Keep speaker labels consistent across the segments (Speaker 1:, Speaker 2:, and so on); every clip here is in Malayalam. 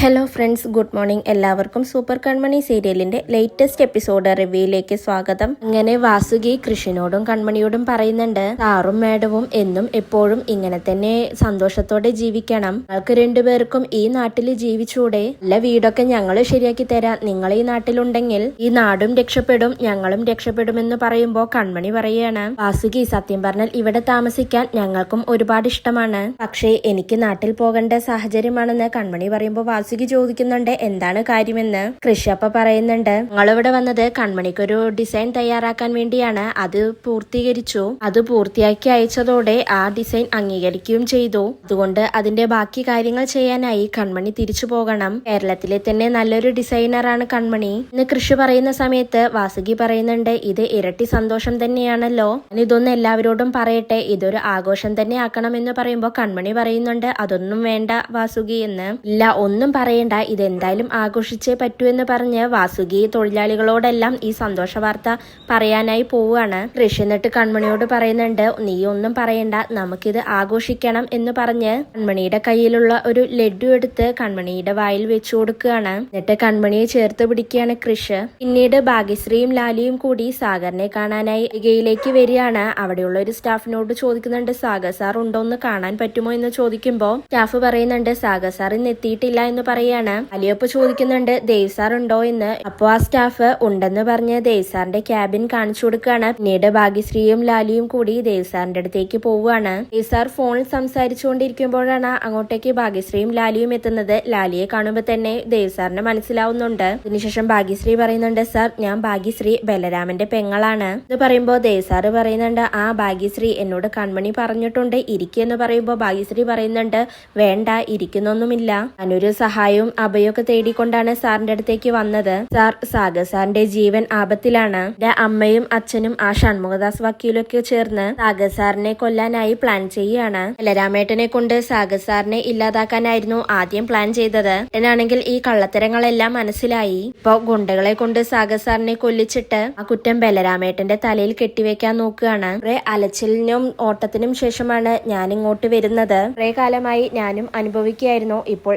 Speaker 1: ഹലോ ഫ്രണ്ട്സ് ഗുഡ് മോർണിംഗ് എല്ലാവർക്കും സൂപ്പർ കൺമണി സീരിയലിന്റെ ലേറ്റസ്റ്റ് എപ്പിസോഡ് റിവ്യൂയിലേക്ക് സ്വാഗതം. ഇങ്ങനെ വാസുകി കൃഷിനോടും കൺമണിയോടും പറയുന്നുണ്ട് സാറും മേഡവും എന്നും എപ്പോഴും ഇങ്ങനെ തന്നെ സന്തോഷത്തോടെ ജീവിക്കണം. ഞങ്ങൾക്ക് രണ്ടുപേർക്കും ഈ നാട്ടിൽ ജീവിച്ചൂടെ. നല്ല വീടൊക്കെ ഞങ്ങൾ ശരിയാക്കി തരാം. നിങ്ങൾ ഈ നാട്ടിലുണ്ടെങ്കിൽ ഈ നാടും രക്ഷപ്പെടും. ഞങ്ങളും രക്ഷപ്പെടുമെന്ന് പറയുമ്പോൾ കൺമണി പറയാണ്. വാസുകി സത്യം പറഞ്ഞാൽ ഇവിടെ താമസിക്കാൻ ഞങ്ങൾക്കും ഒരുപാട് ഇഷ്ടമാണ്. പക്ഷേ എനിക്ക് നാട്ടിൽ പോകേണ്ട സാഹചര്യമാണെന്ന് കൺമണി പറയുമ്പോൾ വാസുകി ചോദിക്കുന്നുണ്ട് എന്താണ് കാര്യമെന്ന്? കൃഷിയപ്പ പറയുന്നുണ്ട് ഞങ്ങളിവിടെ വന്നത് കൺമണിക്കൊരു ഡിസൈൻ തയ്യാറാക്കാൻ വേണ്ടിയാണ്. അത് പൂർത്തീകരിച്ചു. അത് പൂർത്തിയാക്കി അയച്ചതോടെ ആ ഡിസൈൻ അംഗീകരിക്കുകയും ചെയ്തു. അതുകൊണ്ട് അതിന്റെ ബാക്കി കാര്യങ്ങൾ ചെയ്യാനായി കൺമണി തിരിച്ചു പോകണം. കേരളത്തിലെ തന്നെ നല്ലൊരു ഡിസൈനറാണ് കൺമണി. ഇന്ന് കൃഷി പറയുന്ന സമയത്ത് വാസുകി പറയുന്നുണ്ട് ഇത് ഇരട്ടി സന്തോഷം തന്നെയാണല്ലോ. ഇതൊന്നും എല്ലാവരോടും പറയട്ടെ. ഇതൊരു ആഘോഷം തന്നെ ആക്കണം എന്ന് പറയുമ്പോൾ കൺമണി പറയുന്നുണ്ട് അതൊന്നും വേണ്ട വാസുകി എന്ന്. ഇല്ല ഒന്നും പറയണ്ട ഇതെന്തായാലും ആഘോഷിച്ചേ പറ്റൂ എന്ന് പറഞ്ഞ് വാസുകി തൊഴിലാളികളോടെല്ലാം ഈ സന്തോഷ വാർത്ത പറയാനായി പോവുകയാണ്. ഋഷി എന്നിട്ട് കൺമണിയോട് പറയുന്നുണ്ട് നീ ഒന്നും പറയണ്ട നമുക്കിത് ആഘോഷിക്കണം എന്ന് പറഞ്ഞ് കൺമണിയുടെ കയ്യിലുള്ള ഒരു ലഡു എടുത്ത് കൺമണിയുടെ വായിൽ വെച്ചു കൊടുക്കുകയാണ്. എന്നിട്ട് കൺമണിയെ ചേർത്ത് പിടിക്കുകയാണ് കൃഷ്. പിന്നീട് ഭാഗ്യശ്രീയും ലാലിയും കൂടി സാഗറിനെ കാണാനായി ഇകയിലേക്ക് വരികയാണ്. അവിടെയുള്ള ഒരു സ്റ്റാഫിനോട് ചോദിക്കുന്നുണ്ട് സാഗർ സാർ ഉണ്ടോ എന്ന് കാണാൻ പറ്റുമോ? എന്ന് ചോദിക്കുമ്പോൾ സ്റ്റാഫ് പറയുന്നുണ്ട് സാഗർ സാർ ഇന്ന് എത്തിയിട്ടില്ല എന്ന് പറയാണ്. അലിയപ്പ് ചോദിക്കുന്നുണ്ട് ദേവ് സാർ ഉണ്ടോ എന്ന്? അപ്പോൾ ആ സ്റ്റാഫ് ഉണ്ടെന്ന് പറഞ്ഞ് ദേവ് സാറിന്റെ ക്യാബിൻ കാണിച്ചു കൊടുക്കുകയാണ്. പിന്നീട് ഭാഗ്യശ്രീയും ലാലിയും കൂടി ദേവ് സാറിന്റെ അടുത്തേക്ക് പോവുകയാണ്. ദേവ് സാർ ഫോണിൽ സംസാരിച്ചുകൊണ്ടിരിക്കുമ്പോഴാണ് അങ്ങോട്ടേക്ക് ഭാഗ്യശ്രീയും ലാലിയും എത്തുന്നത്. ലാലിയെ കാണുമ്പോൾ തന്നെ ദേവ് സാറിന് മനസ്സിലാവുന്നുണ്ട്. അതിനുശേഷം ഭാഗ്യശ്രീ പറയുന്നുണ്ട് സാർ ഞാൻ ഭാഗ്യശ്രീ ബലരാമന്റെ പെങ്ങളാണ്. എന്ന് പറയുമ്പോൾ ദേവ് പറയുന്നുണ്ട് ആ ഭാഗ്യശ്രീ എന്നോട് കൺമണി പറഞ്ഞിട്ടുണ്ട്. ഇരിക്കുന്നു പറയുമ്പോൾ ഭാഗ്യശ്രീ പറയുന്നുണ്ട് വേണ്ട ഇരിക്കുന്നൊന്നുമില്ല. ഞാനൊരു സഹായവും അഭയൊക്കെ തേടിക്കൊണ്ടാണ് സാറിന്റെ അടുത്തേക്ക് വന്നത്. സാർ സാഗർ സാറിന്റെ ജീവൻ ആപത്തിലാണ്. എന്റെ അമ്മയും അച്ഛനും ആ ഷൺമുഖദാസ് വക്കീലൊക്കെ ചേർന്ന് സാഗർ സാറിനെ കൊല്ലാനായി പ്ലാൻ ചെയ്യുകയാണ് ബലരാമേട്ടനെ കൊണ്ട് സാഗർ സാറിനെ ഇല്ലാതാക്കാനായിരുന്നു ആദ്യം പ്ലാൻ ചെയ്തത്. എന്നാണെങ്കിൽ ഈ കള്ളത്തരങ്ങളെല്ലാം മനസ്സിലായി. ഇപ്പോ ഗുണ്ടകളെ കൊണ്ട് സാഗർ സാറിനെ കൊല്ലിച്ചിട്ട് ആ കുറ്റം ബലരാമേട്ടന്റെ തലയിൽ കെട്ടിവെക്കാൻ നോക്കുകയാണ്. കുറെ അലച്ചിലിനും ഓട്ടത്തിനും ശേഷമാണ് ഞാൻ ഇങ്ങോട്ട് വരുന്നത്. കുറെ കാലമായി ഞാനും അനുഭവിക്കുകയായിരുന്നു. ഇപ്പോൾ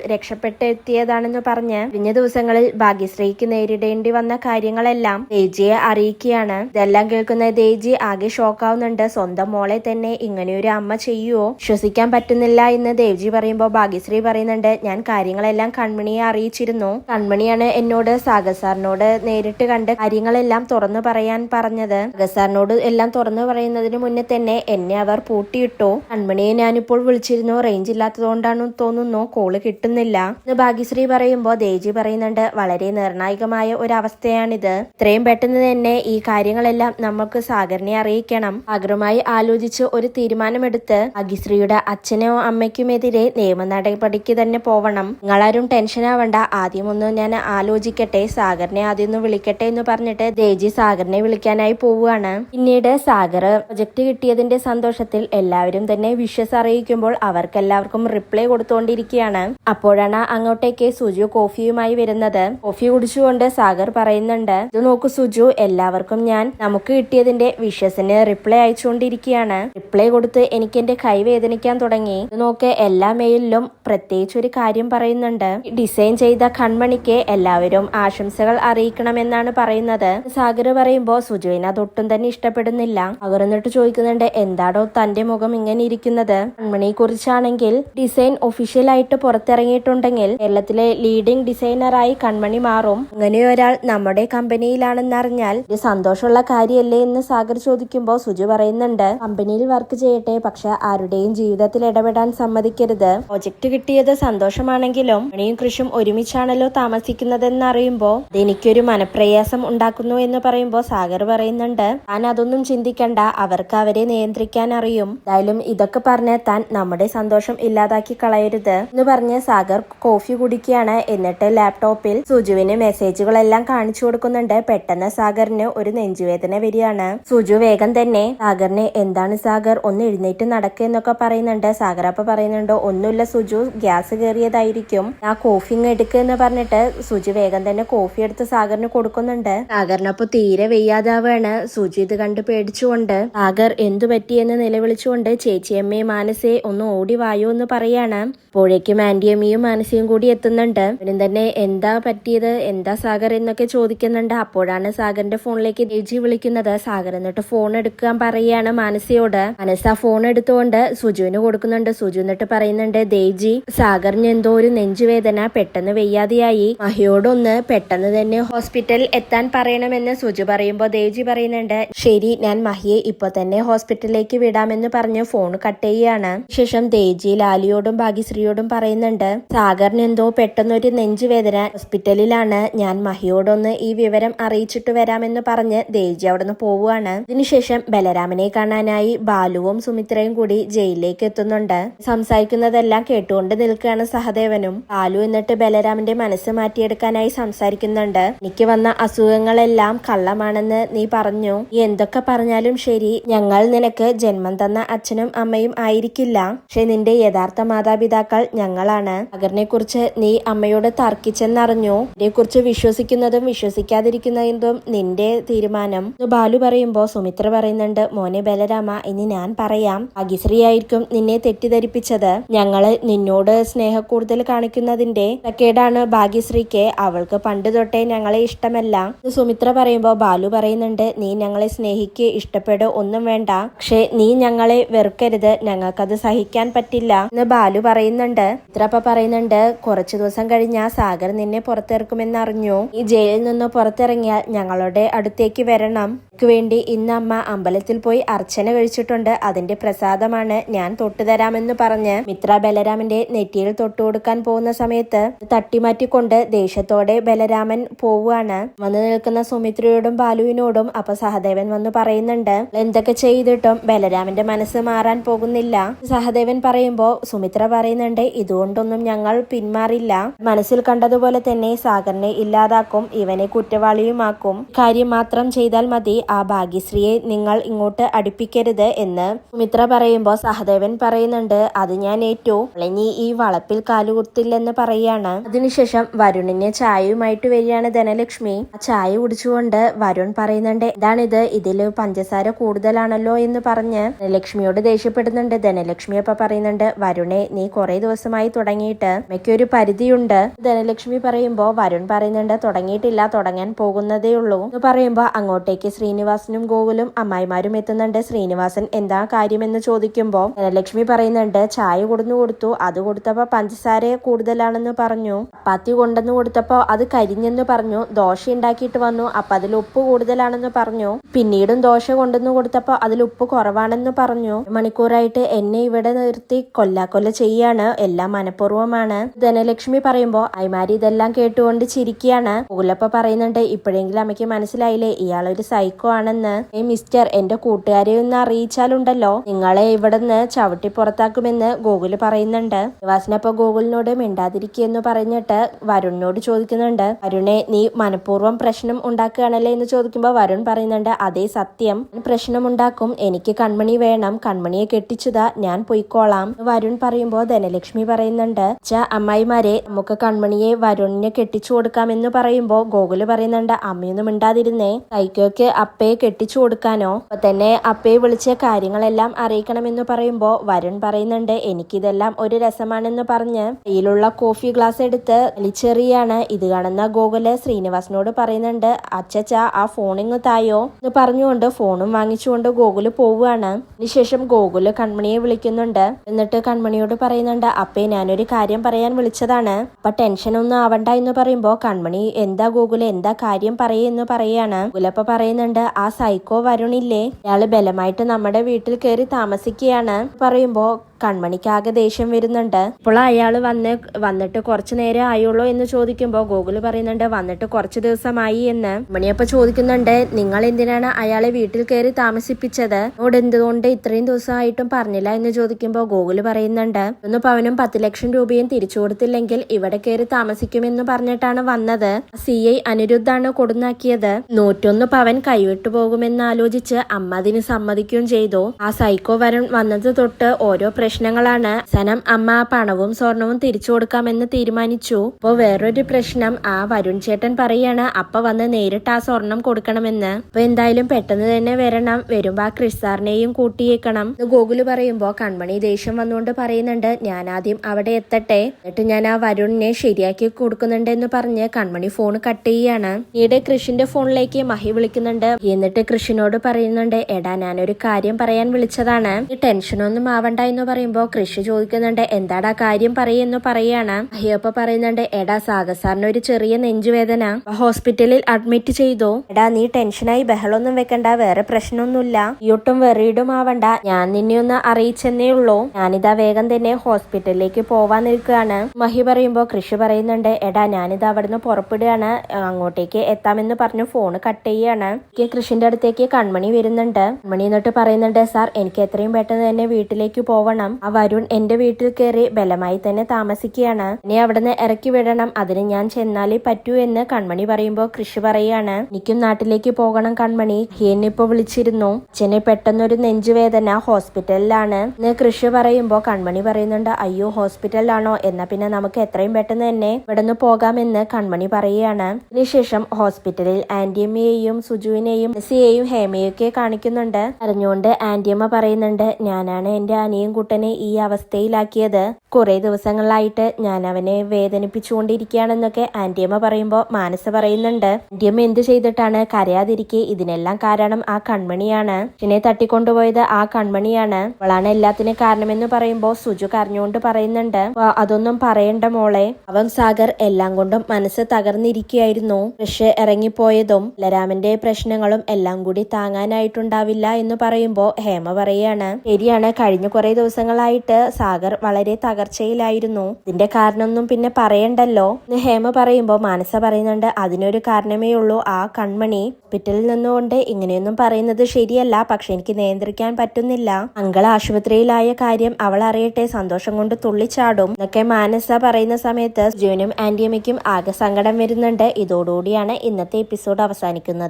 Speaker 1: രക്ഷപ്പെട്ടെത്തിയതാണെന്ന് പറഞ്ഞ് കഴിഞ്ഞ ദിവസങ്ങളിൽ ഭാഗ്യശ്രീക്ക് നേരിടേണ്ടി വന്ന കാര്യങ്ങളെല്ലാം ദേജിയെ അറിയിക്കുകയാണ്. ഇതെല്ലാം കേൾക്കുന്ന ദേജി ആകെ ഷോക്കാവുന്നുണ്ട്. സ്വന്തം മോളെ തന്നെ ഇങ്ങനെയൊരു അമ്മ ചെയ്യുവോ? വിശ്വസിക്കാൻ പറ്റുന്നില്ല എന്ന് ദേവ്ജി പറയുമ്പോൾ ഭാഗ്യശ്രീ പറയുന്നുണ്ട് ഞാൻ കാര്യങ്ങളെല്ലാം കൺമണിയെ അറിയിച്ചിരുന്നു. കൺമണിയാണ് എന്നോട് സാഗസാറിനോട് നേരിട്ട് കണ്ട് കാര്യങ്ങളെല്ലാം തുറന്നു പറയാൻ പറഞ്ഞത്. സാഗസാറിനോട് എല്ലാം തുറന്നു പറയുന്നതിന് മുന്നേ തന്നെ എന്നെ അവർ പൂട്ടിയിട്ടു. കൺമണിയെ ഞാനിപ്പോൾ വിളിച്ചിരുന്നു. റേഞ്ച് ഇല്ലാത്തതുകൊണ്ടാണ് തോന്നുന്നു. കോൾ കിട്ടുന്നില്ല. എന്ന് ഭാഗ്യശ്രീ പറയുമ്പോൾ ദേജി പറയുന്നുണ്ട് വളരെ നിർണായകമായ ഒരു അവസ്ഥയാണിത് ഇത്രയും പെട്ടെന്ന് തന്നെ ഈ കാര്യങ്ങളെല്ലാം നമുക്ക് സാഗറിനെ അറിയിക്കണം. സാഗറുമായി ആലോചിച്ച് ഒരു തീരുമാനമെടുത്ത് ഭാഗ്യശ്രീയുടെ അച്ഛനോ അമ്മയ്ക്കുമെതിരെ നിയമ നടപടിക്ക് തന്നെ പോവണം. നിങ്ങളാരും ടെൻഷൻ ആവണ്ട ആദ്യം ഒന്ന് ഞാൻ ആലോചിക്കട്ടെ സാഗറിനെ ആദ്യം ഒന്ന് വിളിക്കട്ടെ എന്ന് പറഞ്ഞിട്ട് ദേജി സാഗറിനെ വിളിക്കാനായി പോവുകയാണ്. പിന്നീട് സാഗർ പ്രൊജക്ട് കിട്ടിയതിന്റെ സന്തോഷത്തിൽ എല്ലാവരും തന്നെ വിഷസ് അറിയിക്കുമ്പോൾ അവർക്കെല്ലാവർക്കും റിപ്ലൈ കൊടുത്തുകൊണ്ടിരിക്കുകയാണ് അപ്പോഴാണ് അങ്ങോട്ടേക്ക് സുജു കോഫിയുമായി വരുന്നത്. കോഫി കുടിച്ചുകൊണ്ട് സാഗർ പറയുന്നുണ്ട് ഇത് നോക്കൂ സുജു എല്ലാവർക്കും ഞാൻ നമുക്ക് കിട്ടിയതിന്റെ വിഷസിന് റിപ്ലൈ അയച്ചുകൊണ്ടിരിക്കുകയാണ്. റിപ്ലൈ കൊടുത്ത് എനിക്ക് എന്റെ കൈ വേദനിക്കാൻ തുടങ്ങി. ഇത് നോക്ക് എല്ലാ മെയിലിലും പ്രത്യേകിച്ച് ഒരു കാര്യം പറയുന്നുണ്ട്. ഡിസൈൻ ചെയ്ത കൺമണിക്ക് എല്ലാവരും ആശംസകൾ അറിയിക്കണമെന്നാണ് പറയുന്നത്. സാഗർ പറയുമ്പോ സുജുവിന് അതൊട്ടും തന്നെ ഇഷ്ടപ്പെടുന്നില്ല. അവർ എന്നിട്ട് ചോദിക്കുന്നുണ്ട് എന്താടോ തന്റെ മുഖം ഇങ്ങനെ ഇരിക്കുന്നത്? കൺമണിയെ കുറിച്ചാണെങ്കിൽ ഡിസൈൻ ഒഫീഷ്യലായിട്ട് പുറത്തിറങ്ങിയിട്ടുണ്ടെങ്കിൽ കേരളത്തിലെ ലീഡിംഗ് ഡിസൈനറായി കൺമണി മാറും. അങ്ങനെ ഒരാൾ നമ്മുടെ കമ്പനിയിലാണെന്നറിഞ്ഞാൽ ഇത് സന്തോഷമുള്ള കാര്യമല്ലേ എന്ന് സാഗർ ചോദിക്കുമ്പോൾ സുജു പറയുന്നുണ്ട്. കമ്പനിയിൽ വർക്ക് ചെയ്യട്ടെ പക്ഷെ ആരുടെയും ജീവിതത്തിൽ ഇടപെടാൻ സമ്മതിക്കരുത്. പ്രൊജക്ട് കിട്ടിയത് സന്തോഷമാണെങ്കിലും മണിയും കൃഷും ഒരുമിച്ചാണല്ലോ താമസിക്കുന്നതെന്ന് അറിയുമ്പോൾ അതെനിക്കൊരു മനപ്രയാസം ഉണ്ടാക്കുന്നു എന്ന് പറയുമ്പോൾ സാഗർ പറയുന്നുണ്ട്. താൻ അതൊന്നും ചിന്തിക്കണ്ട അവർക്ക് അവരെ നിയന്ത്രിക്കാൻ അറിയും. എന്തായാലും ഇതൊക്കെ പറഞ്ഞ് താൻ നമ്മുടെ സന്തോഷം ഇല്ലാതാക്കി കളയരുത് എന്ന് പറഞ്ഞ് സാഗർ കോഫി കുടിക്കുകയാണ്. എന്നിട്ട് ലാപ്ടോപ്പിൽ സുജുവിന് മെസ്സേജുകളെല്ലാം കാണിച്ചു കൊടുക്കുന്നുണ്ട്. പെട്ടെന്ന് സാഗറിന് ഒരു നെഞ്ചുവേദന വരികയാണ്. സുജു വേഗം തന്നെ സാഗറിന് എന്താണ് സാഗർ? ഒന്ന് എഴുന്നേറ്റ് നടക്കുക എന്നൊക്കെ പറയുന്നുണ്ട്. സാഗർ അപ്പൊ പറയുന്നുണ്ട് ഒന്നുമില്ല സുജു ഗ്യാസ് കയറിയതായിരിക്കും. ആ കോഫി എടുക്കുക എന്ന് പറഞ്ഞിട്ട് സുജു വേഗം തന്നെ കോഫി എടുത്ത് സാഗറിന് കൊടുക്കുന്നുണ്ട്. സാഗറിനപ്പോ തീരെ വെയ്യാതാവാണ്. സുജു ഇത് കണ്ട് പേടിച്ചുകൊണ്ട് സാഗർ എന്തു പറ്റിയെന്ന് നിലവിളിച്ചുകൊണ്ട് ചേച്ചിയമ്മയെ മാനസേ ഒന്ന് ഓടി വായോ എന്ന് പറയാണ്. അപ്പോഴേക്കും ആന്റിയമ്മയും മാനസയും കൂടി എത്തുന്നുണ്ട്. അവനും തന്നെ എന്താ പറ്റിയത് എന്താ സാഗർ എന്നൊക്കെ ചോദിക്കുന്നുണ്ട്. അപ്പോഴാണ് സാഗറിന്റെ ഫോണിലേക്ക് ദേജി വിളിക്കുന്നത്. സാഗർ എന്നിട്ട് ഫോൺ എടുക്കാൻ പറയുകയാണ് മാനസിയോട്. മനസ് ആ ഫോൺ എടുത്തുകൊണ്ട് സുജുവിന് കൊടുക്കുന്നുണ്ട്. സുജു എന്നിട്ട് പറയുന്നുണ്ട് ദേജി സാഗറിന് എന്തോ ഒരു നെഞ്ചുവേദന പെട്ടെന്ന് വെയ്യാതെയായി. മഹിയോടൊന്ന് പെട്ടെന്ന് തന്നെ ഹോസ്പിറ്റൽ എത്താൻ പറയണമെന്ന് സുജു പറയുമ്പോൾ ദേജി പറയുന്നുണ്ട് ശരി ഞാൻ മഹിയെ ഇപ്പൊ തന്നെ ഹോസ്പിറ്റലിലേക്ക് വിടാമെന്ന് പറഞ്ഞ് ഫോൺ കട്ട് ചെയ്യാണ് ശേഷം ദേജി ലാലിയോടും ഭാഗ്യശ്രീയോടും പറയുന്നുണ്ട് സാഗറിന് എന്തോ പെട്ടെന്നൊരു നെഞ്ചുവേദന ഹോസ്പിറ്റലിലാണ്. ഞാൻ മഹിയോടൊന്ന് ഈ വിവരം അറിയിച്ചിട്ട് വരാമെന്ന് പറഞ്ഞ് ദേജി അവിടെ നിന്ന് പോവുകയാണ്. ഇതിനുശേഷം ബലരാമനെ കാണാനായി ബാലുവും സുമിത്രയും കൂടി ജയിലിലേക്ക് എത്തുന്നുണ്ട്. സംസാരിക്കുന്നതെല്ലാം കേട്ടുകൊണ്ട് നിൽക്കുകയാണ് സഹദേവനും. ബാലു എന്നിട്ട് ബലരാമന്റെ മനസ്സ് മാറ്റിയെടുക്കാനായി സംസാരിക്കുന്നുണ്ട്. എനിക്ക് വന്ന അസുഖങ്ങളെല്ലാം കള്ളമാണെന്ന് നീ പറഞ്ഞു. നീ എന്തൊക്കെ പറഞ്ഞാലും ശരി. ഞങ്ങൾ നിനക്ക് ജന്മം തന്ന അച്ഛനും അമ്മയും ആയിരിക്കില്ല. പക്ഷെ നിന്റെ യഥാർത്ഥ മാതാപിതാക്കൾ ഞങ്ങളാണ്. അഗറിനെ കുറിച്ച് നീ അമ്മയോട് തർക്കിച്ചെന്നറിഞ്ഞു. ഇതിനെ കുറിച്ച് വിശ്വസിക്കുന്നതും വിശ്വസിക്കാതിരിക്കുന്നതും നിന്റെ തീരുമാനം. ബാലു പറയുമ്പോ സുമിത്ര പറയുന്നുണ്ട് മോനെ ബലരാമ ഇനി ഞാൻ പറയാം. ഭാഗ്യശ്രീയായിരിക്കും നിന്നെ തെറ്റിദ്ധരിപ്പിച്ചത്. ഞങ്ങൾ നിന്നോട് സ്നേഹക്കൂടുതൽ കാണിക്കുന്നതിന്റെ കേടാണ് ഭാഗ്യശ്രീക്ക്. അവൾക്ക് പണ്ട് തൊട്ടേ ഞങ്ങളെ ഇഷ്ടമല്ല. സുമിത്ര പറയുമ്പോ ബാലു പറയുന്നുണ്ട് നീ ഞങ്ങളെ സ്നേഹിക്ക് ഇഷ്ടപ്പെടോ ഒന്നും വേണ്ട. പക്ഷെ നീ ഞങ്ങളെ വെറുക്കരുത്. ഞങ്ങൾക്കത് സഹിക്കാൻ പറ്റില്ല. എന്ന് ബാലു പറയുന്നുണ്ട്. ഇത്രപ്പ പറയുന്നുണ്ട് കുറച്ചു ദിവസം കഴിഞ്ഞ് ആ സാഗർ നിന്നെ പുറത്തിറക്കുമെന്നറിഞ്ഞു. ഈ ജയിലിൽ നിന്ന് പുറത്തിറങ്ങിയാൽ ഞങ്ങളുടെ അടുത്തേക്ക് വരണം. വേണ്ടി ഇന്ന് അമ്മ അമ്പലത്തിൽ പോയി അർച്ചന കഴിച്ചിട്ടുണ്ട്. അതിന്റെ പ്രസാദമാണ് ഞാൻ തൊട്ടുതരാമെന്ന് പറഞ്ഞ് മിത്ര ബലരാമന്റെ നെറ്റിയിൽ തൊട്ടുകൊടുക്കാൻ പോകുന്ന സമയത്ത് തട്ടിമാറ്റിക്കൊണ്ട് ദേഷ്യത്തോടെ ബലരാമൻ പോവുകയാണ്. വന്നു നിൽക്കുന്ന സുമിത്രയോടും ബാലുവിനോടും അപ്പൊ സഹദേവൻ വന്ന് പറയുന്നുണ്ട് എന്തൊക്കെ ചെയ്തിട്ടും ബലരാമന്റെ മനസ്സ് മാറാൻ പോകുന്നില്ല. സഹദേവൻ പറയുമ്പോ സുമിത്ര പറയുന്നുണ്ട് ഇതുകൊണ്ടൊന്നും ഞങ്ങൾ പിന്മാറില്ല മനസ്സിൽ കണ്ടതുപോലെ തന്നെ സാഗറിനെ ഇല്ലാതാക്കും ഇവനെ കുറ്റവാളിയുമാക്കും. കാര്യം മാത്രം ചെയ്താൽ മതി. ആ ഭാഗ്യശ്രീയെ നിങ്ങൾ ഇങ്ങോട്ട് അടുപ്പിക്കരുത് എന്ന് സുമിത്ര പറയുമ്പോ സഹദേവൻ പറയുന്നുണ്ട്. അത് ഞാൻ ഏറ്റു. അല്ലെങ്കിൽ ഈ വളപ്പിൽ കാലുകുത്തില്ലെന്ന് പറയാണ്. അതിനുശേഷം വരുണിനെ ചായയുമായിട്ട് വരികയാണ് ധനലക്ഷ്മി. ആ ചായ കുടിച്ചുകൊണ്ട് വരുൺ പറയുന്നുണ്ട് ഇതാണിത്. ഇതിൽ പഞ്ചസാര കൂടുതലാണല്ലോ എന്ന് പറഞ്ഞ് ധനലക്ഷ്മിയോട് ദേഷ്യപ്പെടുന്നുണ്ട്. ധനലക്ഷ്മി അപ്പൊ പറയുന്നുണ്ട് വരുണെ നീ കുറെ ദിവസമായി തുടങ്ങിയിട്ട് അമ്മയ്ക്കൊരു പരിധിയുണ്ട്. ധനലക്ഷ്മി പറയുമ്പോ വരുൺ പറയുന്നുണ്ട് തുടങ്ങിയിട്ടില്ല തുടങ്ങാൻ പോകുന്നതേ ഉള്ളൂ. എന്ന് പറയുമ്പോ അങ്ങോട്ടേക്ക് ശ്രീനിവാസനും ഗോകുലും അമ്മായിമാരും എത്തുന്നുണ്ട്. ശ്രീനിവാസൻ എന്താ കാര്യമെന്ന് ചോദിക്കുമ്പോ ധനലക്ഷ്മി പറയുന്നുണ്ട് ചായ കൊടുന്നു കൊടുത്തു അത് കൊടുത്തപ്പോ പഞ്ചസാര കൂടുതലാണെന്ന് പറഞ്ഞു. പത്തി കൊണ്ടെന്ന് കൊടുത്തപ്പോ അത് കരിഞ്ഞെന്ന് പറഞ്ഞു. ദോശ ഉണ്ടാക്കിയിട്ട് വന്നു അപ്പൊ അതിൽ ഉപ്പ് കൂടുതലാണെന്ന് പറഞ്ഞു. പിന്നീടും ദോശ കൊണ്ടെന്ന് കൊടുത്തപ്പോ അതിൽ ഉപ്പ് കുറവാണെന്ന് പറഞ്ഞു. ഒരു മണിക്കൂറായിട്ട് എന്നെ ഇവിടെ നിർത്തി കൊല്ലാക്കൊല്ല ചെയ്യാണ്. എല്ലാം മനഃപൂർവമാണ്. ധനലക്ഷ്മി പറയുമ്പോ അയ്മാരി ഇതെല്ലാം കേട്ടുകൊണ്ട് ചിരിക്കുകയാണ്. പൂലപ്പ പറയുന്നുണ്ട് ഇപ്പോഴെങ്കിലും അമ്മയ്ക്ക് മനസ്സിലായില്ലേ ഇയാളൊരു സൈക്കോ ആണെന്ന്. ഏ മിസ്റ്റർ എന്റെ കൂട്ടുകാരെ ഒന്ന് അറിയിച്ചാലുണ്ടല്ലോ. നിങ്ങളെ ഇവിടുന്ന് ചവിട്ടി പുറത്താക്കുമെന്ന് ഗോകുൽ പറയുന്നുണ്ട്. വാസിനപ്പ ഗോകുലിനോട് മിണ്ടാതിരിക്കുമെന്ന് പറഞ്ഞിട്ട് വരുണിനോട് ചോദിക്കുന്നുണ്ട്. വരുണെ നീ മനഃപൂർവം പ്രശ്നം ഉണ്ടാക്കുകയാണല്ലേ എന്ന് ചോദിക്കുമ്പോൾ വരുൺ പറയുന്നുണ്ട് അതേ സത്യം. പ്രശ്നം ഉണ്ടാക്കും. എനിക്ക് കൺമണി വേണം. കൺമണിയെ കെട്ടിച്ചതാ ഞാൻ പൊയ്ക്കോളാം. വരുൺ പറയുമ്പോൾ ധനലക്ഷ്മി പറയുന്നുണ്ട് ച അമ്മായിമാരെ നമുക്ക് കൺമണിയെ വരുണിനെ കെട്ടിച്ചു കൊടുക്കാമെന്ന് പറയുമ്പോ ഗോകുൽ പറയുന്നുണ്ട് അമ്മയൊന്നും മിണ്ടാതിരുന്നേ. സൈക്കോക്ക് അപ്പയെ കെട്ടിച്ചു കൊടുക്കാനോ? അപ്പൊ തന്നെ അപ്പയെ വിളിച്ച കാര്യങ്ങളെല്ലാം അറിയിക്കണമെന്ന് പറയുമ്പോ വരുൺ പറയുന്നുണ്ട് എനിക്കിതെല്ലാം ഒരു രസമാണെന്ന് പറഞ്ഞ് കയ്യിലുള്ള കോഫി ഗ്ലാസ് എടുത്ത് വലിച്ചെറിയാണ്. ഇത് കാണുന്ന ഗോകുൽ ശ്രീനിവാസിനോട് പറയുന്നുണ്ട് അച്ചച്ച ആ ഫോണിങ് തായോ എന്ന് പറഞ്ഞുകൊണ്ട് ഫോണും വാങ്ങിച്ചുകൊണ്ട് ഗോകുൽ പോവുകയാണ്. അതിനുശേഷം ഗോകുൽ കൺമണിയെ വിളിക്കുന്നുണ്ട്. എന്നിട്ട് കൺമണിയോട് പറയുന്നുണ്ട് അപ്പേ ഞാനൊരു കാര്യം പറയാൻ വിളിച്ചതാണ്. അപ്പൊ ടെൻഷൻ ഒന്നും ആവണ്ട എന്ന് പറയുമ്പോ കൺമണി എന്താ ഗോകുൽ എന്താ കാര്യം പറയെന്ന് പറയാണ്. ഗുലപ്പ പറയുന്നുണ്ട് ആ സൈക്കോ വരുണില്ലേ? അയാൾ ബലമായിട്ട് നമ്മുടെ വീട്ടിൽ കയറി താമസിക്കുകയാണ്. പറയുമ്പോ കൺമണിക്കാകെ ദേഷ്യം വരുന്നുണ്ട്. അപ്പോൾ അയാൾ വന്ന് വന്നിട്ട് കുറച്ചു നേരം ആയുള്ളൂ എന്ന് ചോദിക്കുമ്പോൾ ഗോകുൽ പറയുന്നുണ്ട് വന്നിട്ട് കുറച്ച് ദിവസമായി എന്ന്. മണിയപ്പ ചോദിക്കുന്നുണ്ട് നിങ്ങൾ എന്തിനാണ് അയാളെ വീട്ടിൽ കയറി താമസിപ്പിച്ചത്? എന്നോട് എന്തുകൊണ്ട് ഇത്രയും ദിവസമായിട്ടും പറഞ്ഞില്ല? എന്ന് ചോദിക്കുമ്പോൾ ഗോകുൽ പറയുന്നുണ്ട് ഒന്ന് പവനും പത്ത് ലക്ഷം രൂപയും തിരിച്ചു കൊടുത്തില്ലെങ്കിൽ ഇവിടെ കയറി താമസിക്കുമെന്ന് പറഞ്ഞിട്ടാണ് വന്നത്. സി ഐ അനിരുദ്ധാണ് കൊടുന്നാക്കിയത്. നൂറ്റൊന്ന് പവൻ കൈവിട്ടു പോകുമെന്ന് ആലോചിച്ച് അമ്മ അതിന് സമ്മതിക്കുകയും ചെയ്തു. ആ സൈക്കോ വരൻ വന്നത് തൊട്ട് ഓരോ പ്രശ്നം പ്രശ്നങ്ങളാണ്. സനം അമ്മ പണവും സ്വർണവും തിരിച്ചു കൊടുക്കാമെന്ന് തീരുമാനിച്ചു. അപ്പോ വേറൊരു പ്രശ്നം ആ വരുൺ ചേട്ടൻ പറയാണ് അപ്പ വന്ന് നേരിട്ട് ആ സ്വർണം കൊടുക്കണമെന്ന്. അപ്പൊ എന്തായാലും പെട്ടെന്ന് തന്നെ വരണം. വരുമ്പോ ആ ക്രിസ്സാറിനെയും കൂട്ടിയേക്കണം. എന്ന് ഗോകുൽ പറയുമ്പോ കൺമണി ദേഷ്യം വന്നുകൊണ്ട് പറയുന്നുണ്ട് ഞാൻ ആദ്യം അവിടെ എത്തട്ടെ. എന്നിട്ട് ഞാൻ ആ വരുണിനെ ശരിയാക്കി കൊടുക്കുന്നുണ്ട് എന്ന് പറഞ്ഞ് കൺമണി ഫോൺ കട്ട് ചെയ്യാണ്. ഈടെ കൃഷിന്റെ ഫോണിലേക്ക് മഹി വിളിക്കുന്നുണ്ട്. എന്നിട്ട് കൃഷിനോട് പറയുന്നുണ്ട് എടാ ഞാനൊരു കാര്യം പറയാൻ വിളിച്ചതാണ്. ഈ ടെൻഷനൊന്നും ആവണ്ട എന്ന് പറയുമ്പോ കൃഷി ചോദിക്കുന്നുണ്ട് എന്താടാ കാര്യം പറയുന്നു പറയാണ്. അയ്യപ്പ പറയുന്നുണ്ട് എടാ സാഗസാറിന് ഒരു ചെറിയ നെഞ്ചുവേദന. ഹോസ്പിറ്റലിൽ അഡ്മിറ്റ് ചെയ്തു. എടാ നീ ടെൻഷനായി ബഹളൊന്നും വെക്കണ്ട വേറെ പ്രശ്നമൊന്നുമില്ല. ഒട്ടും വെറിയിടും ആവണ്ട ഞാൻ നിന്നെ ഒന്ന് അറിയിച്ചെന്നേ ഉള്ളൂ. ഞാനിതാ വേഗം തന്നെ ഹോസ്പിറ്റലിലേക്ക് പോവാൻ നിൽക്കുകയാണ്. മഹി പറയുമ്പോ കൃഷി പറയുന്നുണ്ട് എടാ ഞാനിത് അവിടുന്ന് പുറപ്പെടുകയാണ്. അങ്ങോട്ടേക്ക് എത്താമെന്ന് പറഞ്ഞു ഫോൺ കട്ട് ചെയ്യാണ്. എനിക്ക് കൃഷിന്റെ അടുത്തേക്ക് കൺമണി വരുന്നുണ്ട്. കൺമണി എന്നിട്ട് പറയുന്നുണ്ട് സാർ എനിക്ക് എത്രയും പെട്ടെന്ന് തന്നെ വീട്ടിലേക്ക് പോവണം. ആ വരുൺ എന്റെ വീട്ടിൽ കയറി ബലമായി തന്നെ താമസിക്കുകയാണ്. ഇനി അവിടുന്ന് ഇറക്കി വിടണം. അതിന് ഞാൻ ചെന്നാലേ പറ്റൂ എന്ന് കൺമണി പറയുമ്പോ കൃഷി പറയാണ് എനിക്കും നാട്ടിലേക്ക് പോകണം കൺമണി. ഹിയനിപ്പോ വിളിച്ചിരുന്നു. അച്ഛനെ പെട്ടെന്നൊരു നെഞ്ചുവേദന ഹോസ്പിറ്റലിലാണ്. എന്ന് കൃഷി പറയുമ്പോ കൺമണി പറയുന്നുണ്ട് അയ്യോ ഹോസ്പിറ്റലിലാണോ? എന്നാ പിന്നെ നമുക്ക് എത്രയും പെട്ടെന്ന് തന്നെ ഇവിടുന്ന് പോകാമെന്ന് കൺമണി പറയുകയാണ്. ഇതിനുശേഷം ഹോസ്പിറ്റലിൽ ആന്റിയമ്മയെയും സുജുവിനെയും സിയെയും ഹേമയൊക്കെ കാണിക്കുന്നുണ്ട്. അറിഞ്ഞുകൊണ്ട് ആന്റിയമ്മ പറയുന്നുണ്ട് ഞാനാണ് എന്റെ അനിയും കുട്ടനെ ഈ അവസ്ഥയിലാക്കിയത്. കുറെ ദിവസങ്ങളായിട്ട് ഞാൻ അവനെ വേദനിപ്പിച്ചുകൊണ്ടിരിക്കുകയാണെന്നൊക്കെ ആന്റിയമ്മ പറയുമ്പോൾ മാനസ പറയുന്നുണ്ട്. ആന്റിയമ്മ എന്ത് ചെയ്തിട്ടാണ് കരയാതിരിക്കെ? ഇതിനെല്ലാം കാരണം ആ കൺമണിയാണ്. ഇതിനെ തട്ടിക്കൊണ്ടുപോയത് ആ കൺമണിയാണ്. അവളാണ് എല്ലാത്തിനും കാരണമെന്ന് പറയുമ്പോ സുജു കരഞ്ഞുകൊണ്ട് പറയുന്നുണ്ട്. അതൊന്നും പറയണ്ട മോളെ. അവൻ സാഗർ എല്ലാം കൊണ്ടും മനസ്സ് തകർന്നിരിക്കുകയായിരുന്നു. പക്ഷെ ഇറങ്ങിപ്പോയതും ലരാമന്റെ പ്രശ്നങ്ങളും എല്ലാം കൂടി താങ്ങാനായിട്ടുണ്ടാവില്ല എന്ന് പറയുമ്പോൾ ഹേമ പറയാണ്. ശരിയാണ് കഴിഞ്ഞ കുറെ ദിവസങ്ങളായിട്ട് സാഗർ വളരെ തകർച്ചയിലായിരുന്നു. ഇതിന്റെ കാരണമൊന്നും പിന്നെ പറയണ്ടല്ലോ. എന്ന് ഹേമ പറയുമ്പോ മാനസ പറയുന്നുണ്ട് അതിനൊരു കാരണമേ ഉള്ളൂ. ആ കൺമണി ഹോസ്പിറ്റലിൽ നിന്നുകൊണ്ട് ഇങ്ങനെയൊന്നും പറയുന്നത് ശരിയല്ല. പക്ഷെ എനിക്ക് നിയന്ത്രിക്കാൻ പറ്റുന്നില്ല. അങ്കൾ ആശുപത്രിയിലായ കാര്യം അവൾ അറിയട്ടെ. സന്തോഷം കൊണ്ട് തുള്ളിച്ചാടും. എന്നൊക്കെ മാനസ പറയുന്ന സമയത്ത് ജോനും ആന്റിയമ്മയ്ക്കും ആകെ സങ്കടം വരുന്നുണ്ട്. ഇതോടുകൂടിയാണ് ഇന്നത്തെ എപ്പിസോഡ് അവസാനിക്കുന്നത്.